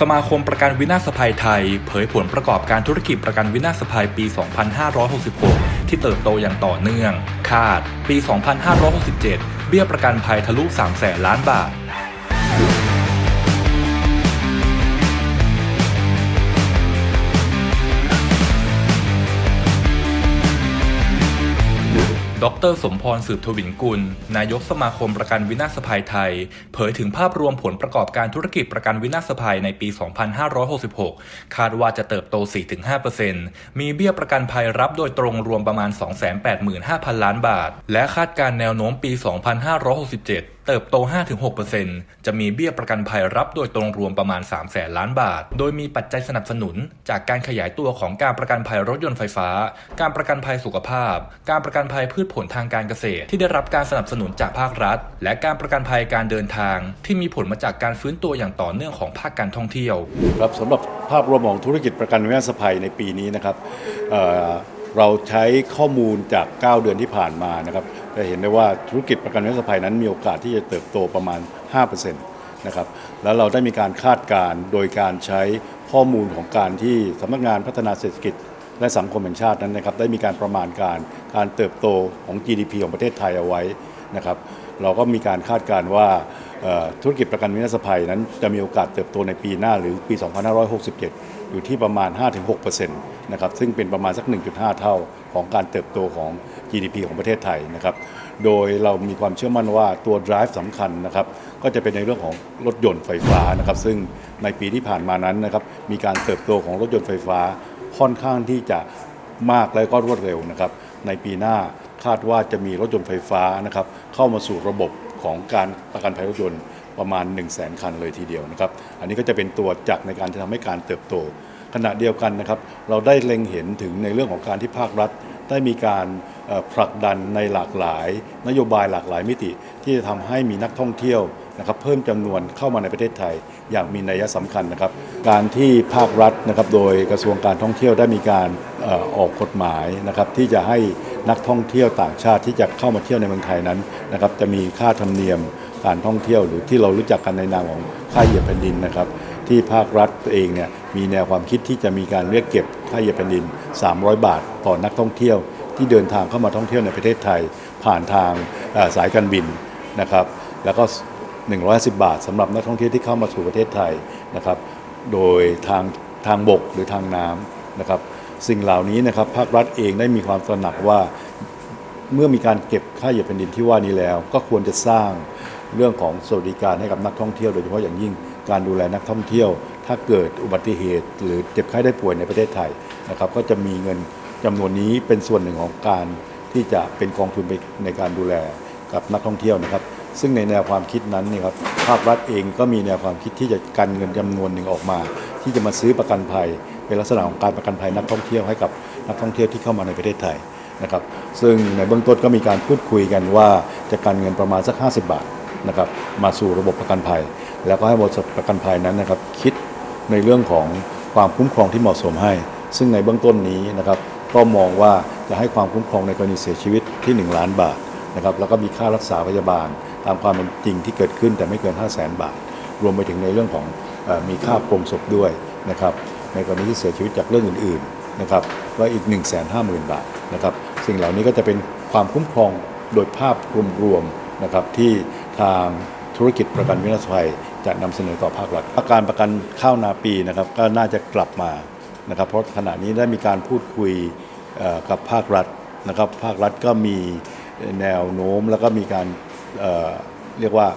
สมาคมประกันวินาศภัยไทย เผยผลประกอบการธุรกิจประกันวินาศภัยปี 2566 ที่เติบโตอย่างต่อเนื่อง คาด ปี 2567 เบี้ยประกันภัยทะลุ 3 แสนล้านบาทด รสมพรสืบทวินกุล นายกสมาคมประกันวินาศภัยไทย เผยถึงภาพรวมผลประกอบการธุรกิจประกันวินาศภัยในปี 2566 คาดว่าจะเติบโต 4-5%มีเบี้ยประกันภัยรับโดยตรงรวมประมาณ 285,000 ล้านบาท และคาดการแนวโน้มปี 2567เติบโต 5-6%จะมีเบี้ยประกันภัยรับโดยตรงรวมประมาณ3 0 0แสนล้านบาท โดยมีปัจจัยสนับสนุน จากการขยายตัวของการประกันภัยรถยนต์ไฟฟ้า การประกันภัยสุขภาพ การประกันภัยพืชผลทางการเกษตร ที่ได้รับการสนับสนุนจากภาครัฐ และการประกันภัยการเดินทาง ที่มีผลมาจากการฟื้นตัวอย่างต่อเนื่องของภาคการท่องเที่ยวครับสำหรับภาพรวมของธุรกิจประกันวินาศภัยในปีนี้นะครับเเราใช้ข้อมูลจาก 9 เดือนที่ผ่านมานะครับจะเห็นได้ว่าธุรกิจประกันวินาศภัยนั้นมีโอกาสที่จะเติบโตประมาณ 5%นะครับแล้วเราได้มีการคาดการณ์โดยการใช้ข้อมูลของการที่สำนักงานพัฒนาเศรษฐกิจ และสังคมแห่งชาตินั้นนะครับได้มีการประมาณการการเติบโตของ GDP ของประเทศไทยเอาไว้นะครับเราก็มีการคาดการณ์ว่าธุรกิจประกันวินาศภัยนั้นจะมีโอกาสเติบโตในปีหน้าหรือปี 2567 อยู่ที่ประมาณ 5-6%นะครับซึ่งเป็นประมาณสัก 1.5 เท่าของการเติบโตของ GDP ของประเทศไทยนะครับโดยเรามีความเชื่อมั่นว่าตัว drive สำคัญนะครับก็จะเป็นในเรื่องของรถยนต์ไฟฟ้านะครับซึ่งในปีที่ผ่านมานั้นนะครับมีการเติบโตของรถยนต์ไฟฟ้า ค่อนข้างที่จะมากและก็รวดเร็วนะครับ ในปีหน้าคาดว่าจะมีรถยนต์ไฟฟ้านะครับเข้ามาสู่ระบบของการประกันภัยรถยนต์ประมาณ 1 0 0 0 0แคันเลยทีเดียวนะครับ อันนี้ก็จะเป็นตัวจักรในการจะทำให้การเติบโต ขณะเดียวกันนะครับ เราได้เล็งเห็นถึงในเรื่องของการที่ภาครัฐ ได้มีการผลักดันในหลากหลาย นโยบายหลากหลายมิติ ที่จะทำให้มีนักท่องเที่ยว นะครับเพิ่มจำนวนเข้ามาในประเทศไทย อย่างมีนัยสำคัญนะครับ การที่ภาครัฐนะครับโดยกระทรวงการท่องเที่ยวได้มีการออกกฎหมายนะครับที่จะให้นักท่องเที่ยวต่างชาติที่จะเข้ามาเที่ยวในเมืองไทยนั้นนะครับจะมีค่าธรรมเนียมการท่องเที่ยวหรือที่เรารู้จักกันในนามของค่าเหยียบแผ่นดินนะครับที่ภาครัฐเองเนี่ยมีแนวความคิดที่จะมีการเรียกเก็บค่าเหยียบแผ่นดิน 300 บาทต่อนักท่องเที่ยว ที่เดินทางเข้ามาท่องเที่ยวในประเทศไทย ผ่านทางสายการบินนะครับ แล้วก็ 150บาทสำหรับนักท่องเที่ยวที่เข้ามาสู่ประเทศไทยนะครับ โดยทางทางบกหรือทางน้ำนะครับ สิ่งเหล่านี้นะครับภาครัฐเองได้มีความตระหนักว่าเมื่อมีการเก็บค่าเหยียบแผ่นดินที่ว่านี้แล้ว ก็ควรจะสร้างเรื่องของสวัสดิการให้กับนักท่องเที่ยวโดยเฉพาะอย่างยิ่งการดูแลนักท่องเที่ยว ถ้าเกิดอุบัติเหตุ หรือเจ็บไข้ได้ป่วยในประเทศไทยนะครับ ก็จะมีเงินจำนวนนี้เป็นส่วนหนึ่งของการที่จะเป็นกองทุนในการดูแลกับนักท่องเที่ยวนะครับ ซึ่งในแนวความคิดนั้นนี่ครับภาครัฐเองก็มีแนวความคิดที่จะกันเงินจำนวนหนึ่งออกมา ที่จะมาซื้อประกันภัย เป็นลักษณะของการประกันภัยนักท่องเที่ยวให้กับนักท่องเที่ยวที่เข้ามาในประเทศไทยนะครับซึ่งในเบื้องต้นก็มีการพูดคุยกันว่าจะกันเงินประมาณสัก 50 บาทนะครับมาสู่ระบบประกันภัย แล้วก็ให้บริษัทประกันภัยนั้นนะครับคิดในเรื่องของความคุ้มครองที่เหมาะสมให้ ซึ่งในเบื้องต้นนี้นะครับก็มองว่าจะให้ความคุ้มครองในกรณีเสียชีวิตที่ 1 ล้านบาทนะครับแล้วก็มีค่ารักษาพยาบาล ตามความเป็นจริงที่เกิดขึ้นแต่ไม่เกิน 5 0 0 0 0 0 บาท รวมไปถึงในเรื่องของอมีค่าโปรงศพด้วยนะครับในกรณีที่เสียชีวิตจากเรื่องอื่นๆนะครับก็อีก 1 5 0 0 0 0 บาทนะครับสิ่งเหล่านี้ก็จะเป็นความคุ้มครองโดยภาพรวมๆนะครับที่ทางธุรกิจประกันวินาศภัยจะนำเสนอต่อภาครัฐอาการประกันข้าวนาปีนะครับก็น่าจะกลับมานะครับเพราะขณะนี้ได้มีการพูดคุยกับภาครัฐนะครับภาครัฐก็มีแนวโน้มแล้วก็มีการ เเรียกว่า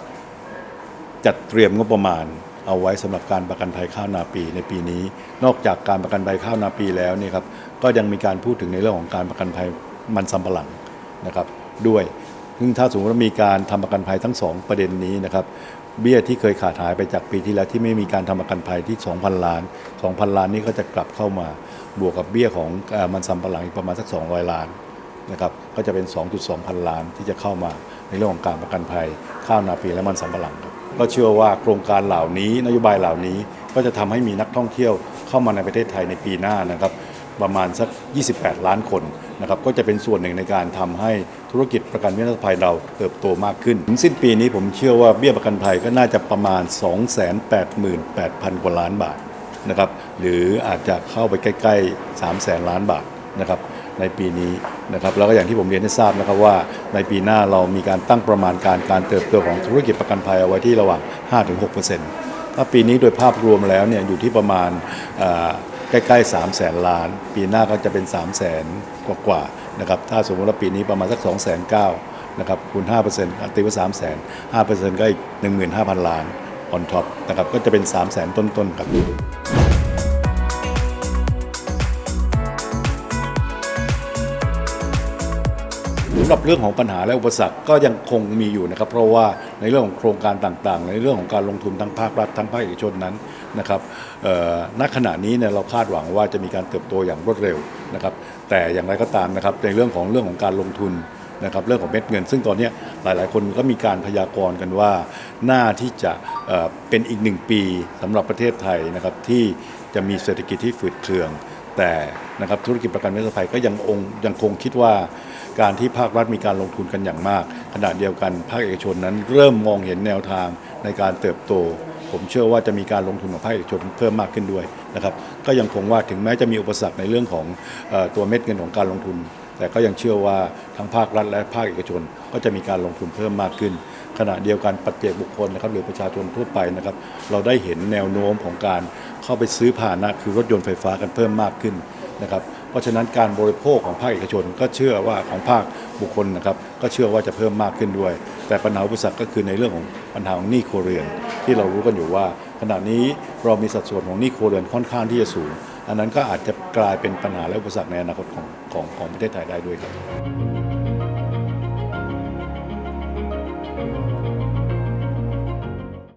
จัดเตรียมงบประมาณ เอาไว้สำหรับการประกันภัยข้าวนาปีในปีนี้ นอกจากการประกันภัยข้าวนาปีแล้วเนี่ยครับก็ยังมีการพูดถึงในเรื่องของการประกันภัยมันสำปะหลังนะครับด้วยซึ่งถ้าสมมติว่ามีการทำประกันภัยทั้งสองประเด็นนี้นะครับเบี้ยที่เคยขาดหายไปจากปีที่แล้วที่ไม่มีการทำประกันภัยที่ 2,000 ล้าน 2,000 ล้านนี้ก็จะกลับเข้ามาบวกกับเบี้ยของอมันสำปะหลังอีกประมาณสัก 200 ล้านนะครับก็จะเป็น 2.2 พันล้านที่จะเข้ามา ในเรื่องของการประกันภัย ข้าวนาปีและมันสำปะหลังครับก็เชื่อว่าโครงการเหล่านี้นโยบายเหล่านี้ก็จะทำให้มีนักท่องเที่ยวเข้ามาในประเทศไทยในปีหน้านะครับประมาณสัก 28 ล้านคนนะครับก็จะเป็นส่วนหนึ่งในการทำให้ธุรกิจประกันวินาศภัยเราเติบโตมากขึ้นถึงสิ้นปีนี้ผมเชื่อว่าเบี้ยประกันภัยก็น่าจะประมาณ 288,000 กว่าล้านบาทนะครับหรืออาจจะเข้าไปใกล้ ๆ 3 0 0แสนล้านบาทนะครับ ในปีนี้นะครับแล้วก็อย่างที่ผมเรียนให้ทราบนะครับว่าในปีหน้าเรามีการตั้งประมาณการการเติบโตของธุรกิจประกันภัยเอาไว้ที่ระหว่าง 5-6%ถ้าปีนี้โดยภาพรวมแล้วเนี่ยอยู่ที่ประมาณใกล้ๆ3 0 0แสนล้าน ปีหน้าก็จะเป็น 3 0 0แสนกว่าๆนะครับถ้าสมมติว่าปีนี้ประมาณสัก 2 9 0 0 0นะครับคูณ5%ตีว่า3 0 0แสน5%ก็อีก 15,000 ล้าน on top นะครับก็จะเป็น 3 0 0แสนต้นๆครับ สำหรับเรื่องของปัญหาและอุปสรรคก็ยังคงมีอยู่นะครับ เพราะว่าในเรื่องของโครงการต่างๆ ในเรื่องของการลงทุนทั้งภาครัฐทั้งภาคเอกชนนั้นนะครับณขณะนี้เนี่ยเราคาดหวังว่าจะมีการเติบโตอย่างรวดเร็วนะครับ แต่อย่างไรก็ตามนะครับในเรื่องของเรื่องของการลงทุนนะครับเรื่องของเม็ดเงิน ซึ่งตอนนี้หลาย ๆ คนก็มีการพยากรณ์กันว่าหน่าที่จะเป็นอีกหนึ่งปีสำหรับประเทศไทยนะครับที่จะมีเศรษฐกิจที่ฝืดเคือง แต่นะครับธุรกิจประกันวินาศภัยก็ยังองยังคงคิดว่าการที่ภาครัฐมีการลงทุนกันอย่างมาก ขณะเดียวกันภาคเอกชนนั้น เริ่มมองเห็นแนวทางในการเติบโต ผมเชื่อว่าจะมีการลงทุนของภาคเอกชนเพิ่มมากขึ้นด้วยนะครับก็ยังคงว่าถึงแม้จะมีอุปสรรคในเรื่องของอตัวเม็ดเงินของการลงทุน แต่ก็ยังเชื่อว่าทั้งภาครัฐและภาคเอกชน ก็จะมีการลงทุนเพิ่มมากขึ้น ขณะเดียวกันปัจเจกบุคคลนะครับหรือประชาชนทั่วไปนะครับ เราได้เห็นแนวโน้มของการเข้าไปซื้อผ่านนะคือรถยนต์ไฟฟ้ากันเพิ่มมากขึ้นนะครับเพราะฉะนั้นการบริโภคของภาคเอกชน ก็เชื่อว่าของภาคบุคคลนะครับก็เชื่อว่าจะเพิ่มมากขึ้นด้วย แต่ปัญหาอุปสรรคก็คือในเรื่องของปัญหาของหนี้ครัวเรือนที่เรารู้กันอยู่ว่า ขณะนี้เรามีสัดส่วนของหนี้ครัวเรือนค่อนข้างที่จะสูง อันนั้นก็อาจจะกลายเป็นปัญหาและอุปสรรคในอนาคตของของของประเทศไทยได้ด้วยครับ